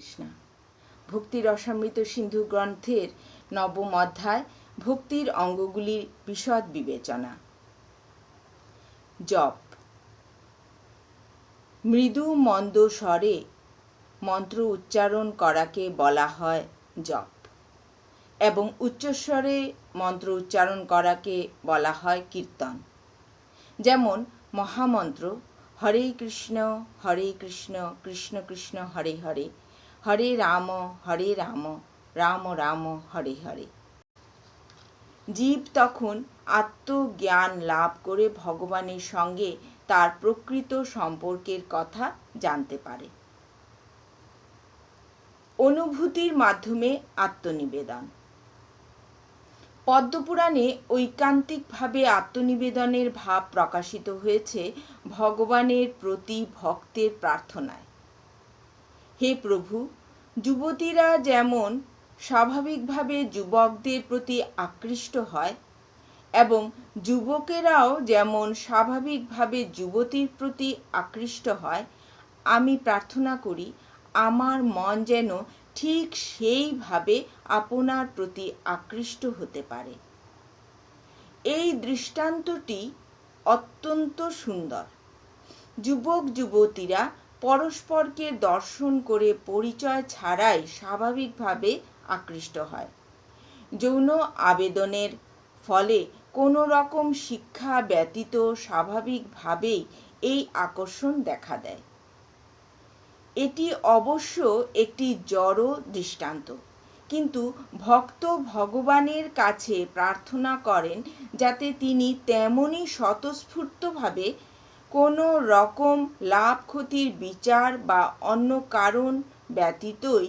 কৃষ্ণ। ভক্তি রসামৃত সিন্ধু গ্রন্থের নবম অধ্যায়, ভক্তির অঙ্গগুলির বিশদ বিবেচনা। জপ। মৃদু মন্দ স্বরে মন্ত্র উচ্চারণ করাকে বলা হয় জপ এবং উচ্চস্বরে মন্ত্র উচ্চারণ করাকে বলা হয় কীর্তন। যেমন, মহামন্ত্র, হরে কৃষ্ণ হরে কৃষ্ণ কৃষ্ণ কৃষ্ণ, হরে হরে হরে রাম হরে রাম রাম রাম, হরে হরে। জীব তখন আত্মজ্ঞান লাভ করে ভগবানের সঙ্গে তার প্রকৃত সম্পর্কের কথা জানতে পারে। অনুভূতির মাধ্যমে আত্মনিবেদন। পদ্মপুরাণে ঐকান্তিকভাবে আত্মনিবেদনের ভাব প্রকাশিত হয়েছে ভগবানের প্রতি ভক্তের প্রার্থনায়। হে প্রভু, যুবতীরা যেমন স্বাভাবিকভাবে যুবকদের প্রতি আকৃষ্ট হয় এবং যুবকেরাও যেমন স্বাভাবিকভাবে যুবতীর প্রতি আকৃষ্ট হয়, আমি প্রার্থনা করি আমার মন যেন ঠিক সেইভাবে আপনার প্রতি আকৃষ্ট হতে পারে। এই দৃষ্টান্তটি অত্যন্ত সুন্দর। যুবক যুবতীরা পরস্পরকে দর্শন করে পরিচয় ছাড়াই স্বাভাবিকভাবে আকৃষ্ট হয়। যৌন আবেদনের ফলে কোনো রকম শিক্ষা ব্যতীত স্বাভাবিকভাবেই এই আকর্ষণ দেখা দেয়। এটি অবশ্য একটি জড় দৃষ্টান্ত, কিন্তু ভক্ত ভগবানের কাছে প্রার্থনা করেন যাতে তিনি তেমনই স্বতঃস্ফূর্তভাবে কোনো রকম লাভ ক্ষতির বিচার বা অন্য কারণ ব্যতীতই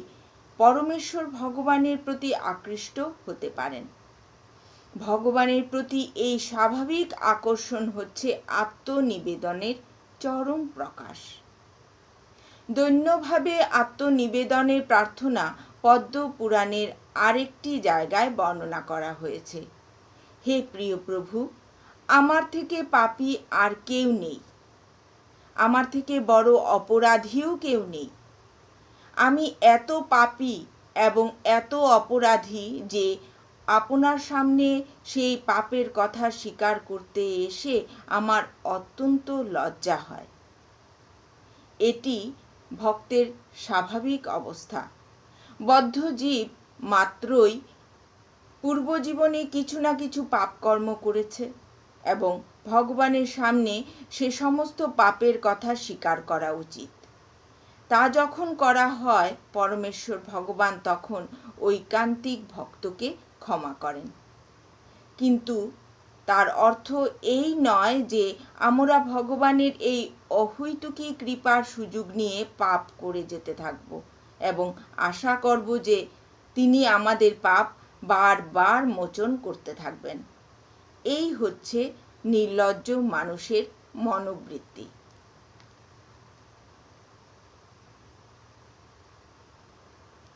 পরমেশ্বর ভগবানের প্রতি আকৃষ্ট হতে পারেন। ভগবানের প্রতি এই স্বাভাবিক আকর্ষণ হচ্ছে আত্মনিবেদনের চরম প্রকাশ। দৈন্যভাবে আত্মনিবেদনের প্রার্থনা পদ্ম পুরাণের আরেকটি জায়গায় বর্ণনা করা হয়েছে। হে প্রিয় প্রভু, আমার থেকে পাপি আর কেউ নেই। আমার থেকে বড় অপরাধীও কেউ নেই। আমি এত পাপি এবং এত অপরাধী যে আপনার সামনে সেই পাপের কথা স্বীকার করতে এসে আমার অত্যন্ত লজ্জা হয়। এটি ভক্তের স্বাভাবিক অবস্থা। বদ্ধ জীব মাত্রই পূর্বজীবনে কিছু না কিছু পাপকর্ম করেছে। এবং ভগবানের সামনে সে সমস্ত পাপের কথা স্বীকার করা উচিত। তা যখন করা হয়, পরমেশ্বর ভগবান তখন ঐকান্তিক ভক্তকে ক্ষমা করেন। কিন্তু তার অর্থ এই নয় যে আমরা ভগবানের এই অহৈতুকী কৃপার সুযোগ নিয়ে পাপ করে যেতে থাকব এবং আশা করব যে তিনি আমাদের পাপ বারবার মোচন করতে থাকবেন। এই হচ্ছে নির্লজ্জ মানুষের মনোবৃত্তি।